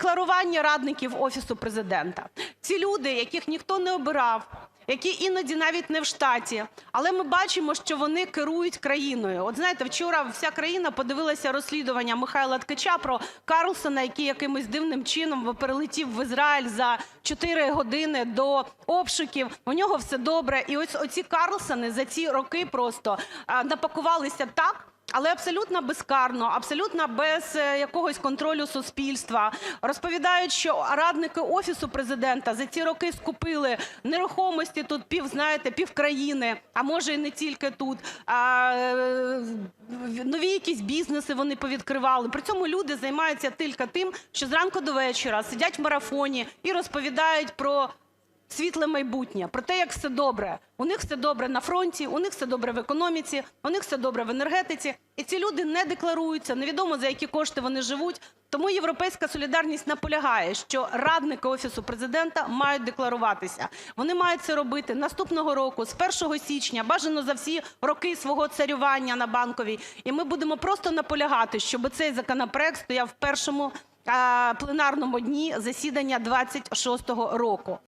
декларування радників Офісу Президента. Ці люди, яких ніхто не обирав, які іноді навіть не в штаті, але ми бачимо, що вони керують країною. От знаєте, вчора вся країна подивилася розслідування Михайла Ткача про Карлсона, який якимось дивним чином перелетів в Ізраїль за 4 години до обшуків. У нього все добре. І ось оці Карлсони за ці роки просто напакувалися так, але абсолютно безкарно, абсолютно без е, якогось контролю суспільства. Розповідають, що радники Офісу Президента за ці роки скупили нерухомості тут пів, знаєте, пів країни, а може і не тільки тут. Е, нові якісь бізнеси вони повідкривали. При цьому люди займаються тільки тим, що зранку до вечора сидять в марафоні і розповідають про світле майбутнє, про те, як все добре. У них все добре на фронті, у них все добре в економіці, у них все добре в енергетиці. І ці люди не декларуються, невідомо за які кошти вони живуть. Тому "Європейська солідарність" наполягає, що радники Офісу Президента мають декларуватися. Вони мають це робити наступного року, з 1 січня, бажано за всі роки свого царювання на Банковій. І ми будемо просто наполягати, щоб цей законопроект стояв в першому пленарному дні засідання 26-го року.